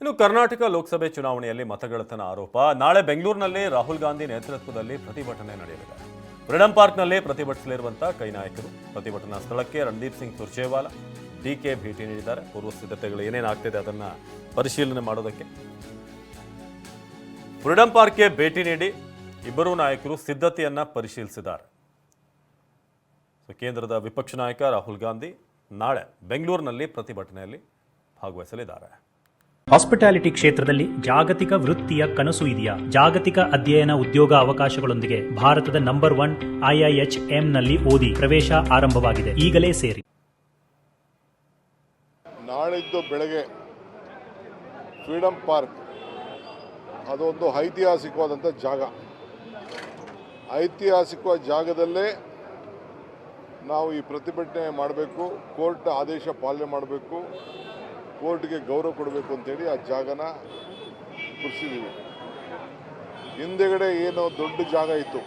ಇನ್ನು ಕರ್ನಾಟಕ ಲೋಕಸಭೆ ಚುನಾವಣೆಯಲ್ಲಿ ಮತಗಳತನ ಆರೋಪ. ನಾಳೆ ಬೆಂಗಳೂರಿನಲ್ಲಿ ರಾಹುಲ್ ಗಾಂಧಿ ನೇತೃತ್ವದಲ್ಲಿ ಪ್ರತಿಭಟನೆ ನಡೆಯಲಿದೆ. ಫ್ರೀಡಂ ಪಾರ್ಕ್ನಲ್ಲಿ ಪ್ರತಿಭಟಿಸಲಿರುವಂತಹ ಕೈ ನಾಯಕರು. ಪ್ರತಿಭಟನಾ ಸ್ಥಳಕ್ಕೆ ರಣದೀಪ್ ಸಿಂಗ್ ಸುರ್ಜೇವಾಲಾ ಡಿಕೆ ಭೇಟಿ ನೀಡಿದ್ದಾರೆ. ಪೂರ್ವ ಸಿದ್ಧತೆಗಳು ಏನೇನಾಗ್ತಿದೆ ಅದನ್ನು ಪರಿಶೀಲನೆ ಮಾಡೋದಕ್ಕೆ. ಫ್ರೀಡಂ ಪಾರ್ಕ್ಗೆ ಭೇಟಿ ನೀಡಿ ಇಬ್ಬರೂ ನಾಯಕರು ಸಿದ್ಧತೆಯನ್ನು ಪರಿಶೀಲಿಸಿದ್ದಾರೆ. ಕೇಂದ್ರದ ವಿಪಕ್ಷ ನಾಯಕ ರಾಹುಲ್ ಗಾಂಧಿ ನಾಳೆ ಬೆಂಗಳೂರಿನಲ್ಲಿ ಪ್ರತಿಭಟನೆಯಲ್ಲಿ ಭಾಗವಹಿಸಲಿದ್ದಾರೆ. ಹಾಸ್ಪಿಟಾಲಿಟಿ ಕ್ಷೇತ್ರದಲ್ಲಿ ಜಾಗತಿಕ ವೃತ್ತಿಯ ಕನಸು ಇದೆಯಾ? ಜಾಗತಿಕ ಅಧ್ಯಯನ ಉದ್ಯೋಗ ಅವಕಾಶಗಳೊಂದಿಗೆ ಭಾರತದ ನಂಬರ್ ಒನ್ ಐಐಎಚ್ನಲ್ಲಿ ಓದಿ ಪ್ರವೇಶ ಆರಂಭವಾಗಿದೆ. ಈಗಲೇ ಸೇರಿ. ನಾಳಿದ್ದು ಬೆಳಗ್ಗೆ ಫ್ರೀಡಂ ಪಾರ್ಕ್ ಅದೊಂದು ಐತಿಹಾಸಿಕವಾದಂಥ ಜಾಗ. ಐತಿಹಾಸಿಕ ಜಾಗದಲ್ಲೇ ನಾವು ಈ ಪ್ರತಿಭಟನೆ ಮಾಡಬೇಕು, ಕೋರ್ಟ್ ಆದೇಶ ಪಾಲನೆ ಮಾಡಬೇಕು. ಕೋರ್ಟ್ಗೆ ಗೌರವ ಕೊಡಬೇಕು ಅಂತೇಳಿ ಆ ಜಾಗನ ಕುರ್ಸಿದ್ದೀವಿ ಹಿಂದೆಗಡೆ ಏನೋ ದೊಡ್ಡ ಜಾಗ ಇತ್ತು.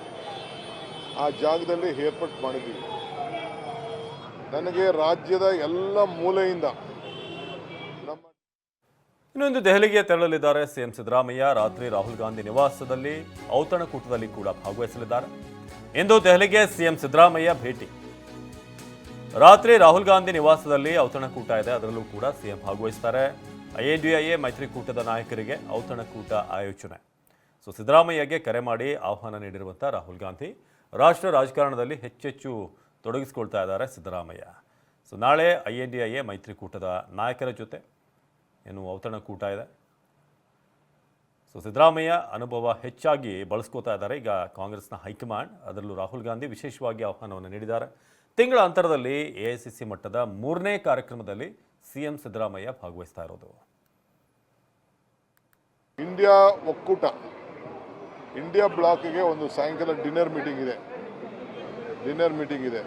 ಆ ಜಾಗದಲ್ಲಿ ಏರ್ಪಾಟ್ ಮಾಡಿದ್ದೀವಿ ನನಗೆ ರಾಜ್ಯದ ಎಲ್ಲ ಮೂಲೆಯಿಂದ ಇನ್ನೊಂದು ದೆಹಲಿಗೆ ತೆರಳಲಿದ್ದಾರೆ ಸಿಎಂ ಸಿದ್ದರಾಮಯ್ಯ, ರಾತ್ರಿ ರಾಹುಲ್ ಗಾಂಧಿ ನಿವಾಸದಲ್ಲಿ ಔತಣಕೂಟದಲ್ಲಿ ಕೂಡ ಭಾಗವಹಿಸಲಿದ್ದಾರೆ. ಇಂದು ದೆಹಲಿಗೆ ಸಿಎಂ ಸಿದ್ದರಾಮಯ್ಯ ಭೇಟಿ. ರಾತ್ರಿ ರಾಹುಲ್ ಗಾಂಧಿ ನಿವಾಸದಲ್ಲಿ ಔತಣಕೂಟ ಇದೆ. ಅದರಲ್ಲೂ ಕೂಡ ಸಿಎಂ ಭಾಗವಹಿಸ್ತಾರೆ. ಐಎಡಿಐಎ ಮೈತ್ರಿಕೂಟದ ನಾಯಕರಿಗೆ ಔತಣಕೂಟ ಆಯೋಜನೆ. ಸೊ, ಸಿದ್ದರಾಮಯ್ಯಗೆ ಕರೆ ಮಾಡಿ ಆಹ್ವಾನ ನೀಡಿರುವಂಥ ರಾಹುಲ್ ಗಾಂಧಿ ರಾಷ್ಟ್ರ ರಾಜಕಾರಣದಲ್ಲಿ ಹೆಚ್ಚೆಚ್ಚು ತೊಡಗಿಸ್ಕೊಳ್ತಾ ಇದ್ದಾರೆ ಸಿದ್ದರಾಮಯ್ಯ. ಸೊ, ನಾಳೆ ಐಎನ್ಡಿಐಎ ಮೈತ್ರಿಕೂಟದ ನಾಯಕರ ಜೊತೆ ಏನು ಔತಣಕೂಟ ಇದೆ. ಸೊ, ಸಿದ್ದರಾಮಯ್ಯ ಅನುಭವ ಹೆಚ್ಚಾಗಿ ಬಳಸ್ಕೋತಾ ಇದ್ದಾರೆ. ಈಗ ಕಾಂಗ್ರೆಸ್ನ ಹೈಕಮಾಂಡ್ ಅದರಲ್ಲೂ ರಾಹುಲ್ ಗಾಂಧಿ ವಿಶೇಷವಾಗಿ ಆಹ್ವಾನವನ್ನು ನೀಡಿದ್ದಾರೆ. ತಿಂಗಳ ಅಂತರದಲ್ಲಿ ಎಐಸಿಸಿ ಮಟ್ಟದ ಮೂರನೇ ಕಾರ್ಯಕ್ರಮದಲ್ಲಿ ಸಿಎಂ ಸಿದ್ದರಾಮಯ್ಯ ಭಾಗವಹಿಸ್ತಾ ಇರೋದು. ಇಂಡಿಯಾ ಒಕ್ಕೂಟ, ಇಂಡಿಯಾ ಬ್ಲಾಕ್ಗೆ ಒಂದು ಸಾಯಂಕಾಲ ಡಿನ್ನರ್ ಮೀಟಿಂಗ್ ಇದೆ. ಡಿನ್ನರ್ ಮೀಟಿಂಗ್ ಇದೆ.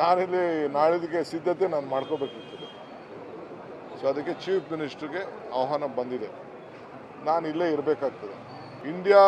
ನಾನಿಲ್ಲಿ ನಾಳಿದ್ದಕ್ಕೆ ಸಿದ್ಧತೆ ನಾನು ಮಾಡ್ಕೋಬೇಕಿರ್ತದೆ ಸೊ ಅದಕ್ಕೆ ಚೀಫ್ ಮಿನಿಸ್ಟ್ರಿಗೆ ಆಹ್ವಾನ ಬಂದಿದೆ. ನಾನು ಇಲ್ಲೇ ಇರಬೇಕಾಗ್ತದೆ. ಇಂಡಿಯಾ